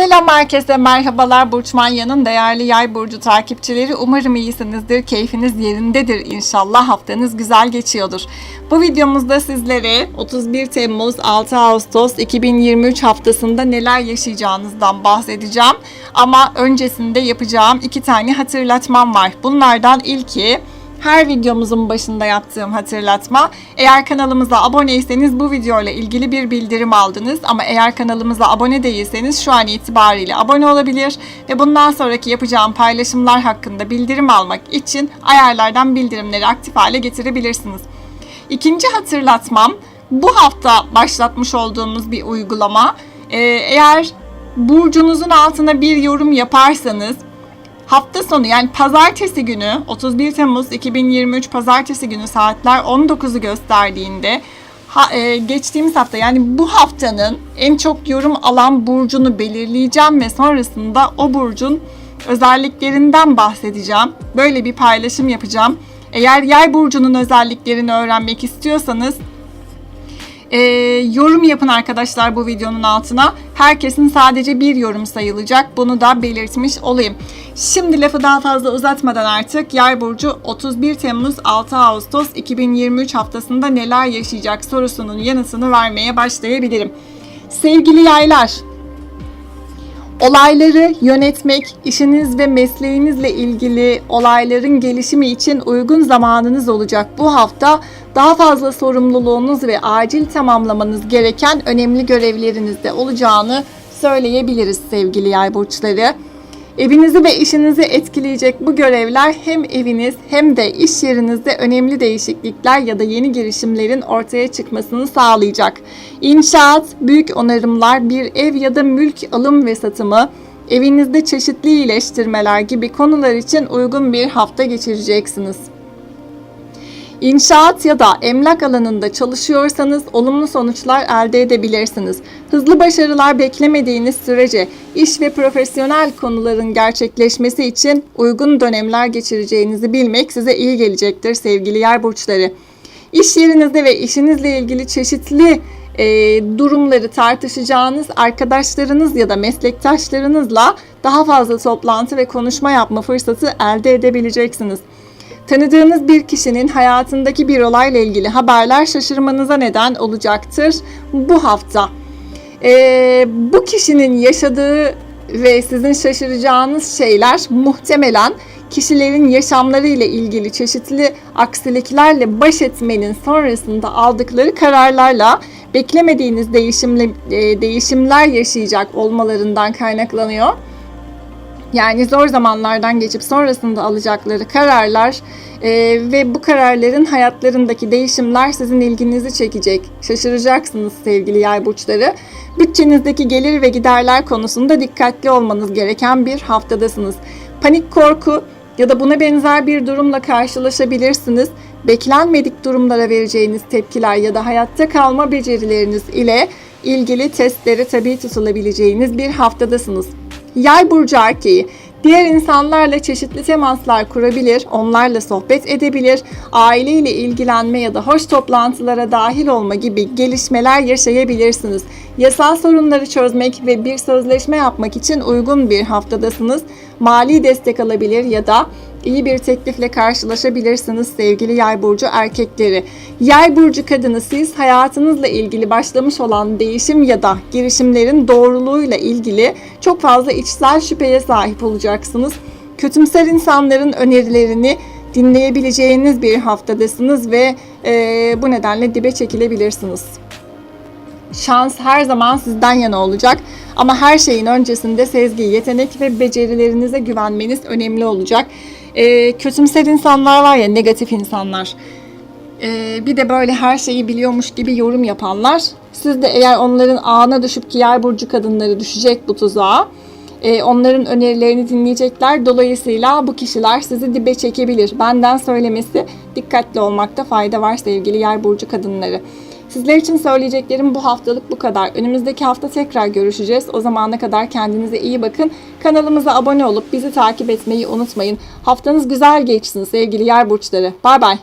Selam herkese, merhabalar Burç Manya'nın değerli yay burcu takipçileri. Umarım iyisinizdir, keyfiniz yerindedir inşallah. Haftanız güzel geçiyordur. Bu videomuzda sizlere 31 Temmuz 6 Ağustos 2023 haftasında neler yaşayacağınızdan bahsedeceğim. Ama öncesinde yapacağım iki tane hatırlatmam var. Bunlardan ilki her videomuzun başında yaptığım hatırlatma. Eğer kanalımıza aboneyseniz bu videoyla ilgili bir bildirim aldınız. Ama eğer kanalımıza abone değilseniz şu an itibariyle abone olabilir. Ve bundan sonraki yapacağım paylaşımlar hakkında bildirim almak için ayarlardan bildirimleri aktif hale getirebilirsiniz. İkinci hatırlatmam bu hafta başlatmış olduğumuz bir uygulama. Ee, eğer burcunuzun altına bir yorum yaparsanız Hafta sonu yani pazartesi günü 31 Temmuz 2023 pazartesi günü saatler 19'u gösterdiğinde ha, e, geçtiğimiz hafta yani bu haftanın en çok yorum alan burcunu belirleyeceğim ve sonrasında o burcun özelliklerinden bahsedeceğim. Böyle bir paylaşım yapacağım. Eğer yay burcunun özelliklerini öğrenmek istiyorsanız e, yorum yapın arkadaşlar bu videonun altına. Herkesin sadece bir yorum sayılacak. Bunu da belirtmiş olayım. Şimdi lafı daha fazla uzatmadan artık Yay burcu 31 Temmuz 6 Ağustos 2023 haftasında neler yaşayacak sorusunun yanıtını vermeye başlayabilirim. Sevgili yaylar, Olayları yönetmek, işiniz ve mesleğinizle ilgili olayların gelişimi için uygun zamanınız olacak. Bu hafta daha fazla sorumluluğunuz ve acil tamamlamanız gereken önemli görevlerinizde olacağını söyleyebiliriz sevgili yay burçları. Evinizi ve işinizi etkileyecek bu görevler hem eviniz hem de iş yerinizde önemli değişiklikler ya da yeni girişimlerin ortaya çıkmasını sağlayacak. İnşaat, büyük onarımlar, bir ev ya da mülk alım ve satımı, evinizde çeşitli iyileştirmeler gibi konular için uygun bir hafta geçireceksiniz. İnşaat ya da emlak alanında çalışıyorsanız olumlu sonuçlar elde edebilirsiniz. Hızlı başarılar beklemediğiniz sürece iş ve profesyonel konuların gerçekleşmesi için uygun dönemler geçireceğinizi bilmek size iyi gelecektir sevgili yer burçları. İş yerinizde ve işinizle ilgili çeşitli e, durumları tartışacağınız arkadaşlarınız ya da meslektaşlarınızla daha fazla toplantı ve konuşma yapma fırsatı elde edebileceksiniz. Tanıdığınız bir kişinin hayatındaki bir olayla ilgili haberler şaşırmanıza neden olacaktır bu hafta. Ee, bu kişinin yaşadığı ve sizin şaşıracağınız şeyler muhtemelen kişilerin yaşamları ile ilgili çeşitli aksiliklerle baş etmenin sonrasında aldıkları kararlarla beklemediğiniz değişimle, e, değişimler yaşayacak olmalarından kaynaklanıyor. Yani zor zamanlardan geçip sonrasında alacakları kararlar e, ve bu kararların hayatlarındaki değişimler sizin ilginizi çekecek. Şaşıracaksınız sevgili yay burçları. Bütçenizdeki gelir ve giderler konusunda dikkatli olmanız gereken bir haftadasınız. Panik korku ya da buna benzer bir durumla karşılaşabilirsiniz. Beklenmedik durumlara vereceğiniz tepkiler ya da hayatta kalma becerileriniz ile ilgili testlere tabi tutulabileceğiniz bir haftadasınız. Yay burcu erkeği diğer insanlarla çeşitli temaslar kurabilir, onlarla sohbet edebilir, aileyle ilgilenme ya da hoş toplantılara dahil olma gibi gelişmeler yaşayabilirsiniz. Yasal sorunları çözmek ve bir sözleşme yapmak için uygun bir haftadasınız. Mali destek alabilir ya da iyi bir teklifle karşılaşabilirsiniz sevgili yay burcu erkekleri. Yay burcu kadını siz hayatınızla ilgili başlamış olan değişim ya da girişimlerin doğruluğuyla ilgili çok fazla içsel şüpheye sahip olacaksınız. Kötümser insanların önerilerini dinleyebileceğiniz bir haftadasınız ve e, bu nedenle dibe çekilebilirsiniz. Şans her zaman sizden yana olacak. Ama her şeyin öncesinde sezgi, yetenek ve becerilerinize güvenmeniz önemli olacak. E, kötümser insanlar var ya, negatif insanlar. E, bir de böyle her şeyi biliyormuş gibi yorum yapanlar. Siz de eğer onların ağına düşüp ki yer burcu kadınları düşecek bu tuzağa. E, onların önerilerini dinleyecekler. Dolayısıyla bu kişiler sizi dibe çekebilir. Benden söylemesi dikkatli olmakta fayda var sevgili yer burcu kadınları. Sizler için söyleyeceklerim bu haftalık bu kadar. Önümüzdeki hafta tekrar görüşeceğiz. O zamana kadar kendinize iyi bakın. Kanalımıza abone olup bizi takip etmeyi unutmayın. Haftanız güzel geçsin sevgili yer burçları. Bay bay.